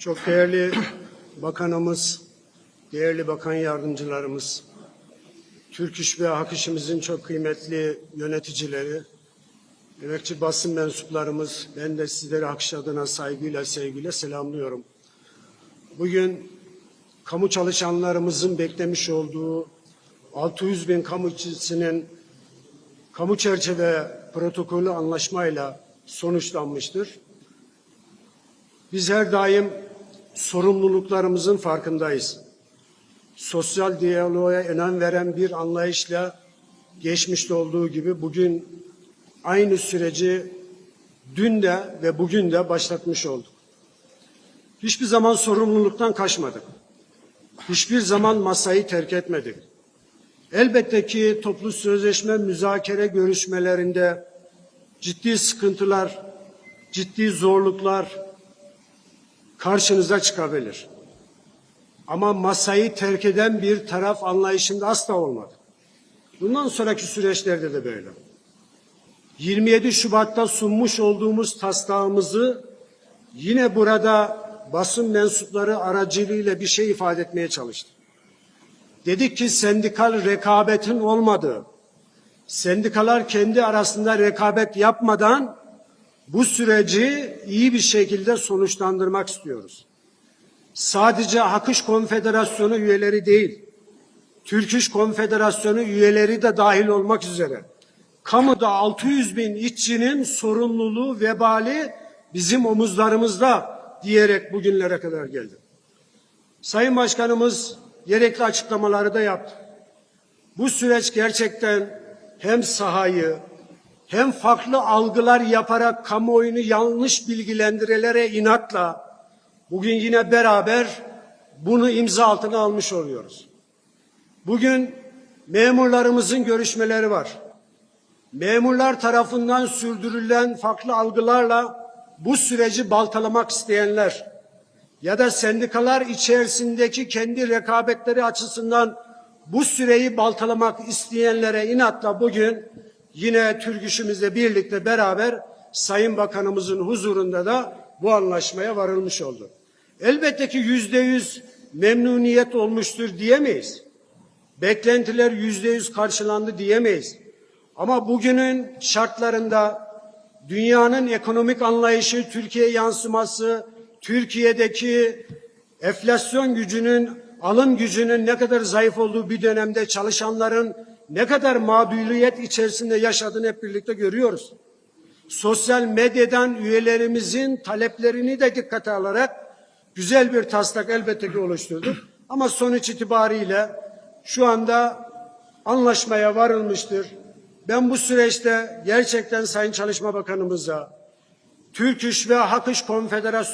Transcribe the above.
Çok değerli bakanımız, değerli bakan yardımcılarımız, Türk İş ve Hak İşimizin çok kıymetli yöneticileri, emekçi basın mensuplarımız, ben de sizleri Hak İş adına saygıyla, sevgiyle selamlıyorum. Bugün kamu çalışanlarımızın beklemiş olduğu 600 bin kamu işçisinin kamu çerçeve protokolü anlaşmayla sonuçlanmıştır. Biz her daim sorumluluklarımızın farkındayız. Sosyal diyaloğa önem veren bir anlayışla geçmişte olduğu gibi bugün aynı süreci dün de ve bugün de başlatmış olduk. Hiçbir zaman sorumluluktan kaçmadık. Hiçbir zaman masayı terk etmedik. Elbette ki toplu sözleşme müzakere görüşmelerinde ciddi sıkıntılar, ciddi zorluklar karşınıza çıkabilir. Ama masayı terk eden bir taraf anlayışında asla olmadı. Bundan sonraki süreçlerde de böyle. 27 Şubat'ta sunmuş olduğumuz taslağımızı yine burada basın mensupları aracılığıyla bir şey ifade etmeye çalıştık. Dedik ki sendikal rekabetin olmadığı, sendikalar kendi arasında rekabet yapmadan bu süreci iyi bir şekilde sonuçlandırmak istiyoruz. Sadece Hak İş Konfederasyonu üyeleri değil, Türk İş Konfederasyonu üyeleri de dahil olmak üzere kamuda 600 bin işçinin sorumluluğu, vebali bizim omuzlarımızda diyerek bugünlere kadar geldi. Sayın Başkanımız gerekli açıklamaları da yaptı. Bu süreç gerçekten hem sahayı hem farklı algılar yaparak kamuoyunu yanlış bilgilendirelere inatla bugün yine beraber bunu imza altına almış oluyoruz. Bugün memurlarımızın görüşmeleri var. Memurlar tarafından sürdürülen farklı algılarla bu süreci baltalamak isteyenler ya da sendikalar içerisindeki kendi rekabetleri açısından bu süreyi baltalamak isteyenlere inatla bugün yine Türk işimizle birlikte beraber Sayın Bakanımızın huzurunda da bu anlaşmaya varılmış oldu. Elbette ki yüzde yüz memnuniyet olmuştur diyemeyiz. Beklentiler yüzde yüz karşılandı diyemeyiz. Ama bugünün şartlarında dünyanın ekonomik anlayışı, Türkiye yansıması, Türkiye'deki enflasyon gücünün, alım gücünün ne kadar zayıf olduğu bir dönemde çalışanların ne kadar mağduriyet içerisinde yaşadığını hep birlikte görüyoruz. Sosyal medyadan üyelerimizin taleplerini de dikkate alarak güzel bir taslak elbette ki oluşturduk. Ama sonuç itibariyle şu anda anlaşmaya varılmıştır. Ben bu süreçte gerçekten Sayın Çalışma Bakanımıza, Türk İş ve Hak İş Konfederasyonu